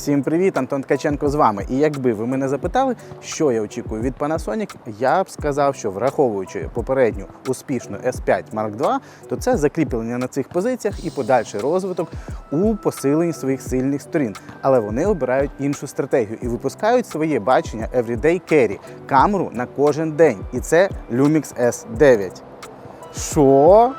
Всім привіт, Антон Ткаченко з вами. І якби ви мене запитали, що я очікую від Panasonic, я б сказав, що враховуючи попередню успішну S5 Mark II, то це закріплення на цих позиціях і подальший розвиток у посиленні своїх сильних сторін. Але вони обирають іншу стратегію і випускають своє бачення Everyday Carry – камеру на кожен день. І це Lumix S9. Що?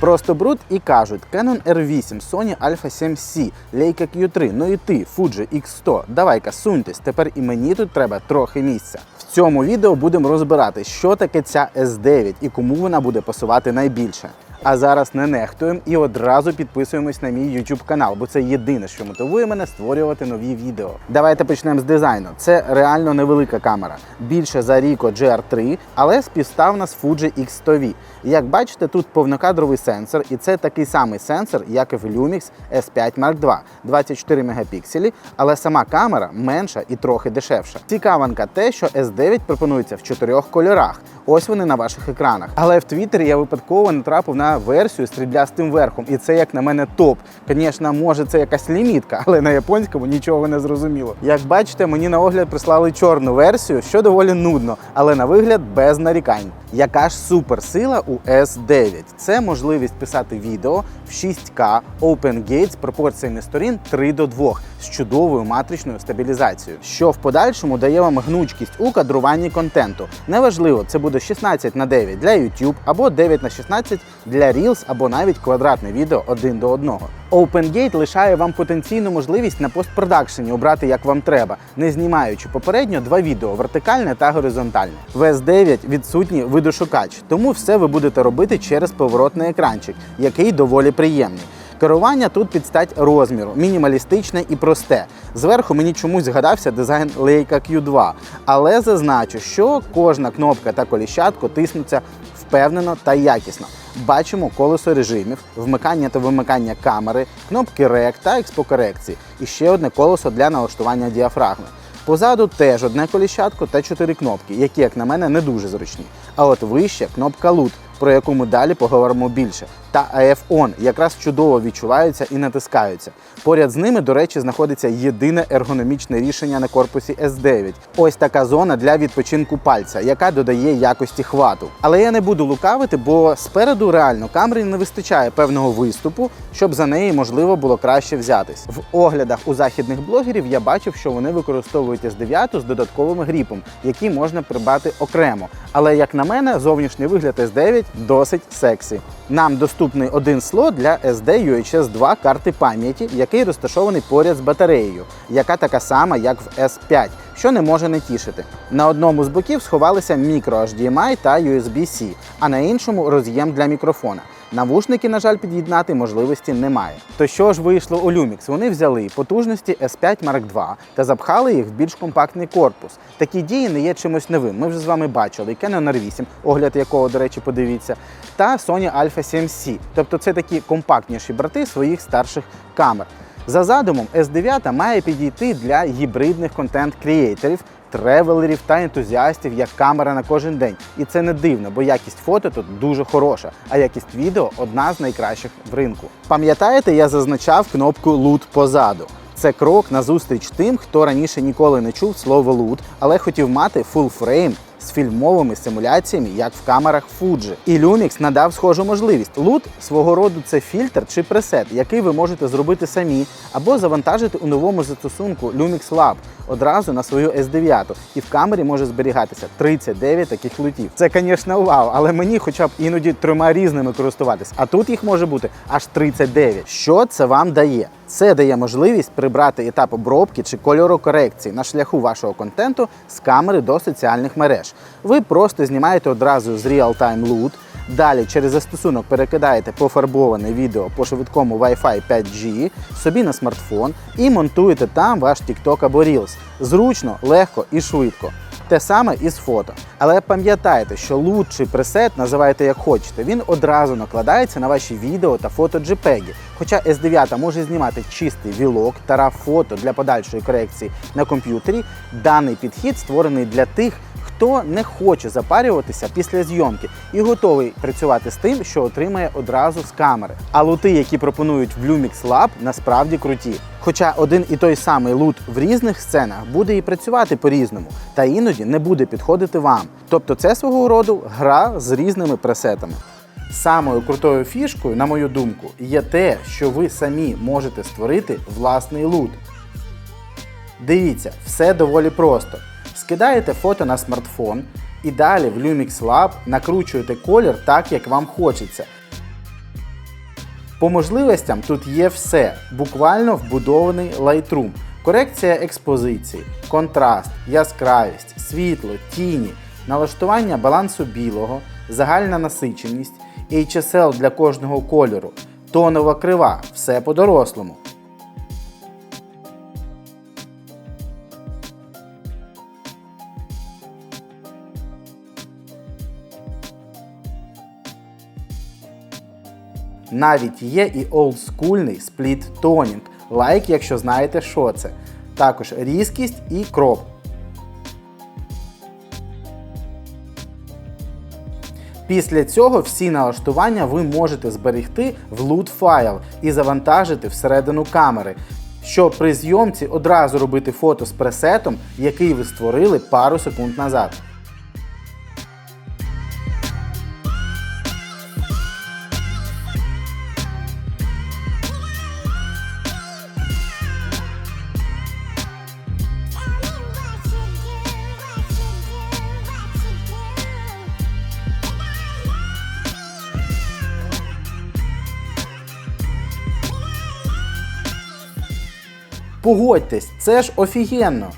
Просто бруд і кажуть Canon R8, Sony Alpha 7C, Leica Q3, ну і ти, Fuji X100, давай-ка суньтесь, тепер і мені тут треба трохи місця. В цьому відео будемо розбирати, що таке ця S9 і кому вона буде пасувати найбільше. А зараз не нехтуємо і одразу підписуємось на мій YouTube канал, бо це єдине, що мотивує мене створювати нові відео. Давайте почнемо з дизайну. Це реально невелика камера, більше за Ricoh GR3, але співставна з Fuji X100V. Як бачите, тут повнокадровий сенсор, і це такий самий сенсор, як і в Lumix S5 Mark II, 24 мегапікселі, але сама камера менша і трохи дешевша. Цікаванка те, що S9 пропонується в чотирьох кольорах. Ось вони на ваших екранах. Але в Твіттері я випадково натрапив на версію з стріблястим верхом, і це, як на мене, топ. Звісно, може це якась лімітка, але на японському нічого не зрозуміло. Як бачите, мені на огляд прислали чорну версію, що доволі нудно, але на вигляд без нарікань. Яка ж суперсила у S9? Це можливість писати відео в 6К OpenGate з пропорціями сторін 3 до 2 з чудовою матричною стабілізацією, що в подальшому дає вам гнучкість у кадруванні контенту. Неважливо, це буде 16 на 9 для YouTube або 9 на 16 для Reels або навіть квадратне відео один до одного. OpenGate лишає вам потенційну можливість на постпродакшені обрати як вам треба, не знімаючи попередньо два відео вертикальне та горизонтальне. В S9 відсутній видошукач, тому все ви будете робити через поворотний екранчик, який доволі приємний. Керування тут під стать розміру, мінімалістичне і просте. Зверху мені чомусь згадався дизайн Leica Q2, але зазначу, що кожна кнопка та коліщатко тиснуться впевнено та якісно. Бачимо колесо режимів, вмикання та вимикання камери, кнопки рек та експокорекції і ще одне колесо для налаштування діафрагми. Позаду теж одне коліщатко та чотири кнопки, які, як на мене, не дуже зручні. А от вище кнопка LUT, про яку ми далі поговоримо більше, та AF On якраз чудово відчуваються і натискаються. Поряд з ними, до речі, знаходиться єдине ергономічне рішення на корпусі S9. Ось така зона для відпочинку пальця, яка додає якості хвату. Але я не буду лукавити, бо спереду реально камері не вистачає певного виступу, щоб за неї можливо було краще взятись. В оглядах у західних блогерів я бачив, що вони використовують S9 з додатковим гріпом, який можна придбати окремо. Але як на мене, зовнішній вигляд S9 досить сексі. Нам доступний один слот для SD UHS 2 карти пам'яті, який розташований поряд з батареєю, яка така сама, як в S5, що не може не тішити. На одному з боків сховалися мікро HDMI та USB-C, а на іншому роз'єм для мікрофона. Навушники, на жаль, під'єднати можливості немає. То що ж вийшло у Lumix? Вони взяли потужності S5 Mark II та запхали їх в більш компактний корпус. Такі дії не є чимось новим. Ми вже з вами бачили Canon R8, огляд якого, до речі, подивіться, та Sony Alpha 7C. Тобто це такі компактніші брати своїх старших камер. За задумом, S9 має підійти для гібридних контент-крієйторів, тревелерів та ентузіастів як камера на кожен день. І це не дивно, бо якість фото тут дуже хороша, а якість відео одна з найкращих в ринку. Пам'ятаєте, я зазначав кнопку LUT позаду. Це крок назустріч тим, хто раніше ніколи не чув слово LUT, але хотів мати frame з фільмовими симуляціями, як в камерах Fuji. І Lumix надав схожу можливість. LUT свого роду це фільтр чи пресет, який ви можете зробити самі, або завантажити у новому застосунку Lumix Lab одразу на свою S9. І в камері може зберігатися 39 таких лутів. Це, звісно, вау, але мені хоча б іноді трьома різними користуватись. А тут їх може бути аж 39. Що це вам дає? Це дає можливість прибрати етап обробки чи кольорокорекції на шляху вашого контенту з камери до соціальних мереж. Ви просто знімаєте одразу з Real-Time Loot, Далі через застосунок перекидаєте пофарбоване відео по швидкому Wi-Fi 5G собі на смартфон і монтуєте там ваш TikTok або Reels. Зручно, легко і швидко. Те саме і з фото. Але пам'ятайте, що лучший пресет, називайте як хочете, він одразу накладається на ваші відео та фото JPEG. Хоча S9 може знімати чистий вілок та RAW фото для подальшої корекції на комп'ютері, даний підхід створений для тих, хто не хоче запарюватися після зйомки і готовий працювати з тим, що отримає одразу з камери. А лути, які пропонують в Lumix Lab, насправді круті. Хоча один і той самий лут в різних сценах буде і працювати по-різному, та іноді не буде підходити вам. Тобто це свого роду гра з різними пресетами. Самою крутою фішкою, на мою думку, є те, що ви самі можете створити власний лут. Дивіться, все доволі просто. Скидаєте фото на смартфон і далі в Lumix Lab накручуєте колір так, як вам хочеться. По можливостям тут є все, буквально вбудований Lightroom. Корекція експозиції, контраст, яскравість, світло, тіні, налаштування балансу білого, загальна насиченість, HSL для кожного кольору, тонова крива, все по-дорослому. Навіть є і олдскульний спліт тонінг, лайк, якщо знаєте, що це. Також різкість і кроп. Після цього всі налаштування ви можете зберегти в лут файл і завантажити всередину камери, щоб при зйомці одразу робити фото з пресетом, який ви створили пару секунд назад. Погодьтесь, це ж офігенно!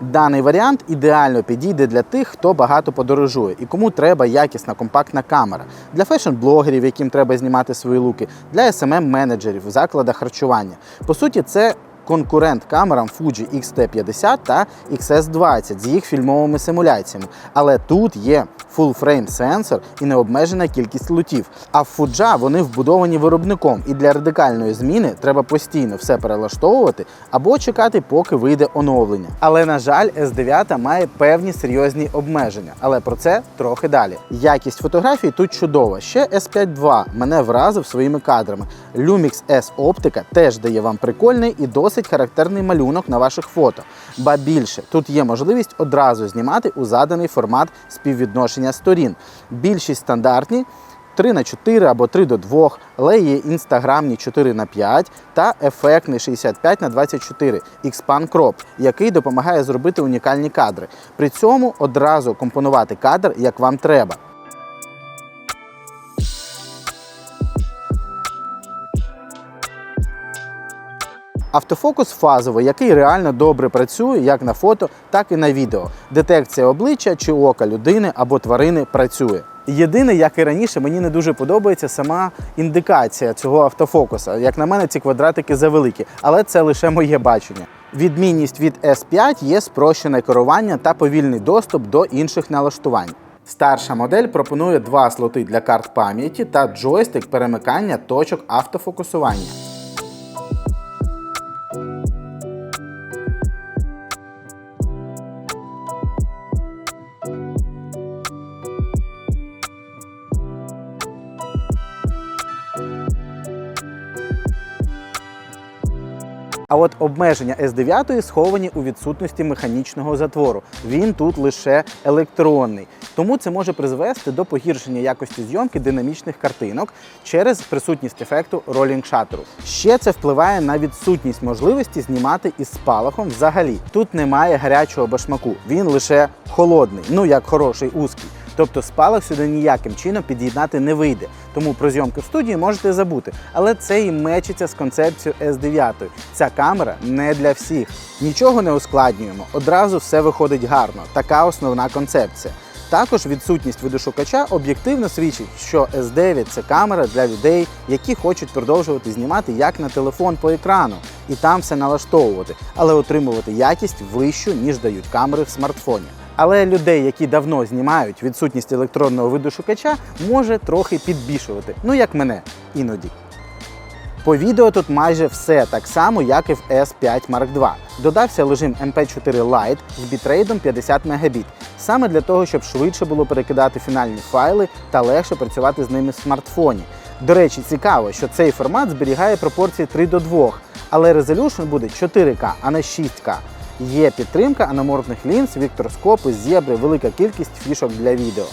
Даний варіант ідеально підійде для тих, хто багато подорожує і кому треба якісна компактна камера, для фешн-блогерів, яким треба знімати свої луки, для smm менеджерів в закладах харчування. По суті, це конкурент камерам Fuji X-T50 та XS20 з їх фільмовими симуляціями. Але тут є full-frame сенсор і необмежена кількість лутів. А в Fuji вони вбудовані виробником, і для радикальної зміни треба постійно все перелаштовувати або чекати, поки вийде оновлення. Але на жаль, S9 має певні серйозні обмеження, але про це трохи далі. Якість фотографій тут чудова. Ще S5 II мене вразив своїми кадрами. Lumix S оптика теж дає вам прикольний і досить характерний малюнок на ваших фото. Ба більше, тут є можливість одразу знімати у заданий формат співвідношення сторін. Більшість стандартні. 3 на 4 або 3 до 2, але є інстаграмні 4 на 5 та ефектний 65 на 24 Xpan Crop, який допомагає зробити унікальні кадри. При цьому одразу компонувати кадр як вам треба. Автофокус фазовий, який реально добре працює як на фото, так і на відео. Детекція обличчя чи ока людини або тварини працює. Єдине, як і раніше, мені не дуже подобається сама індикація цього автофокуса. Як на мене, ці квадратики завеликі, але це лише моє бачення. Відмінність від S5 є спрощене керування та повільний доступ до інших налаштувань. Старша модель пропонує два слоти для карт пам'яті та джойстик перемикання точок автофокусування. А от обмеження S9 сховані у відсутності механічного затвору. Він тут лише електронний. Тому це може призвести до погіршення якості зйомки динамічних картинок через присутність ефекту ролінг шатеру. Ще це впливає на відсутність можливості знімати із спалахом взагалі. Тут немає гарячого башмаку, він лише холодний, ну як хороший узкий. Тобто спалах сюди ніяким чином під'єднати не вийде. Тому про зйомки в студії можете забути. Але це і мечиться з концепцією S9. Ця камера не для всіх. Нічого не ускладнюємо. Одразу все виходить гарно. Така основна концепція. Також відсутність видошукача об'єктивно свідчить, що S9 це камера для людей, які хочуть продовжувати знімати як на телефон по екрану, і там все налаштовувати, але отримувати якість вищу, ніж дають камери в смартфоні. Але людей, які давно знімають, відсутність електронного видошукача може трохи підбішувати. Ну як мене іноді. По відео тут майже все так само, як і в S5 Mark II. Додався режим MP4 Lite з бітрейдом 50 Мбіт, саме для того, щоб швидше було перекидати фінальні файли та легше працювати з ними в смартфоні. До речі, цікаво, що цей формат зберігає пропорції 3 до 2, але резолюшн буде 4К, а не 6К. Є підтримка аноморфних лінз, вікторскопи, зєбри, велика кількість фішок для відео.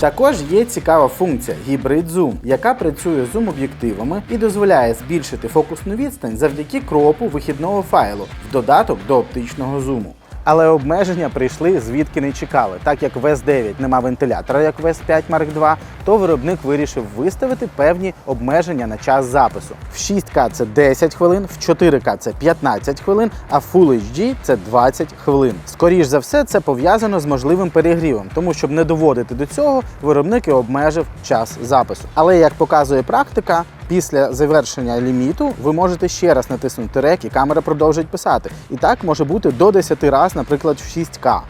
Також є цікава функція гібрид зум, яка працює з зум-об'єктивами і дозволяє збільшити фокусну відстань завдяки кропу вихідного файлу в додаток до оптичного зуму. Але обмеження прийшли звідки не чекали. Так як в S9 нема вентилятора, як в S5 Mark II, то виробник вирішив виставити певні обмеження на час запису. В 6К це 10 хвилин, в 4К це 15 хвилин, а Full HD це 20 хвилин. Скоріш за все, це пов'язано з можливим перегрівом, тому щоб не доводити до цього, виробник і обмежив час запису. Але як показує практика, Після завершення ліміту ви можете ще раз натиснути рек і камера продовжить писати. І так може бути до 10 разів, наприклад, в 6К.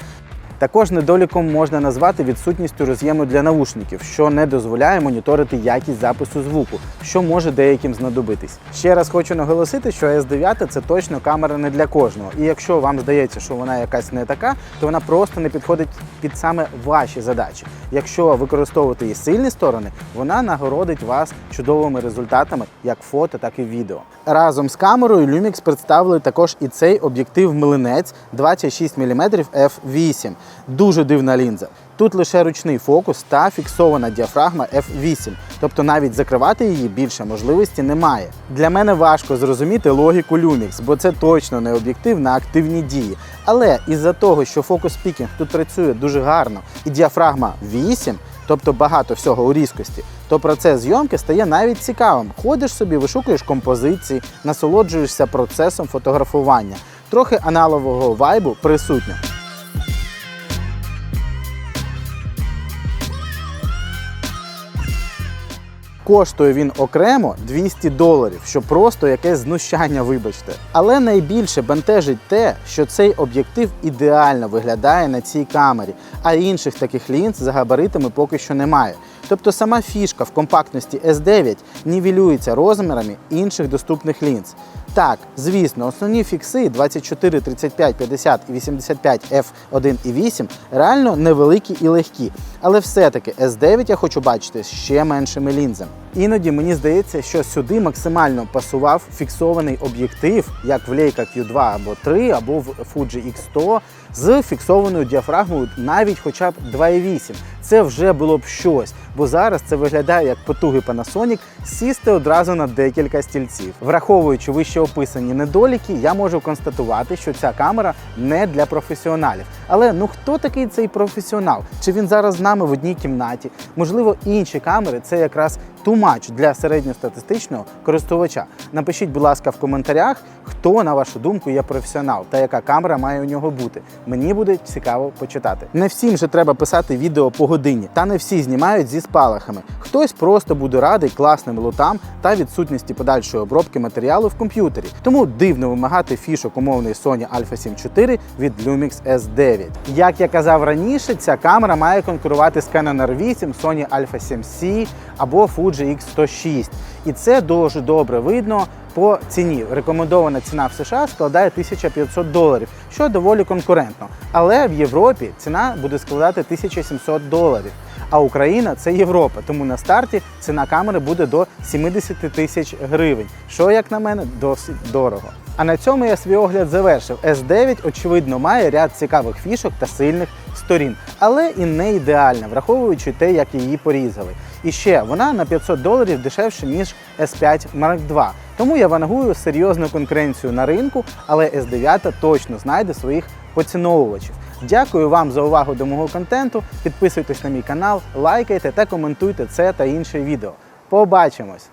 Також недоліком можна назвати відсутністю роз'єму для навушників, що не дозволяє моніторити якість запису звуку, що може деяким знадобитись. Ще раз хочу наголосити, що S9 це точно камера не для кожного. І якщо вам здається, що вона якась не така, то вона просто не підходить під саме ваші задачі. Якщо використовувати її сильні сторони, вона нагородить вас чудовими результатами як фото, так і відео. Разом з камерою Lumix представили також і цей об'єктив млинець 26 мм f8. Дуже дивна лінза. Тут лише ручний фокус та фіксована діафрагма F8, тобто навіть закривати її більше можливості немає. Для мене важко зрозуміти логіку Lumix, бо це точно не об'єктив на активні дії. Але із-за того, що фокус пікінг тут працює дуже гарно і діафрагма 8, тобто багато всього у різкості, то процес зйомки стає навіть цікавим. Ходиш собі, вишукуєш композиції, насолоджуєшся процесом фотографування. Трохи аналогового вайбу присутньо. Коштує він окремо 200 доларів, що просто якесь знущання, вибачте. Але найбільше бентежить те, що цей об'єктив ідеально виглядає на цій камері, а інших таких лінз за габаритами поки що немає. Тобто сама фішка в компактності S9 нівелюється розмірами інших доступних лінз. Так, звісно, основні фікси 24, 35, 50 і 85 f1 і 8 реально невеликі і легкі. Але все-таки S9 я хочу бачити з ще меншими лінзами. Іноді мені здається, що сюди максимально пасував фіксований об'єктив, як в Leica Q2 або 3, або в Fuji X100 з фіксованою діафрагмою навіть хоча б 2,8. Це вже було б щось, бо зараз це виглядає як потуги Panasonic сісти одразу на декілька стільців. Враховуючи вище описані недоліки, я можу констатувати, що ця камера не для професіоналів. Але ну хто такий цей професіонал? Чи він зараз з нами в одній кімнаті? Можливо, інші камери це якраз much для середньостатистичного користувача. Напишіть, будь ласка, в коментарях, хто, на вашу думку, є професіонал та яка камера має у нього бути. Мені буде цікаво почитати. Не всім же треба писати відео по годині, та не всі знімають зі спалахами. Хтось просто буде радий класним лотам та відсутності подальшої обробки матеріалу в комп'ютері. Тому дивно вимагати фішок умовної Sony Alpha 7 IV від Lumix S9. S9. Як я казав раніше, ця камера має конкурувати з Canon R8, Sony Alpha 7C або Fuji X106. І це дуже добре видно по ціні. Рекомендована ціна в США складає 1500 доларів, що доволі конкурентно. Але в Європі ціна буде складати 1700 доларів. А Україна це Європа, тому на старті ціна камери буде до 70 тисяч гривень, що, як на мене, досить дорого. А на цьому я свій огляд завершив. S9, очевидно, має ряд цікавих фішок та сильних сторін, але і не ідеальна, враховуючи те, як її порізали. І ще вона на 500 доларів дешевше, ніж S5 Mark II. Тому я вангую серйозну конкуренцію на ринку, але S9 точно знайде своїх поціновувачів. Дякую вам за увагу до мого контенту. Підписуйтесь на мій канал, лайкайте та коментуйте це та інше відео. Побачимось!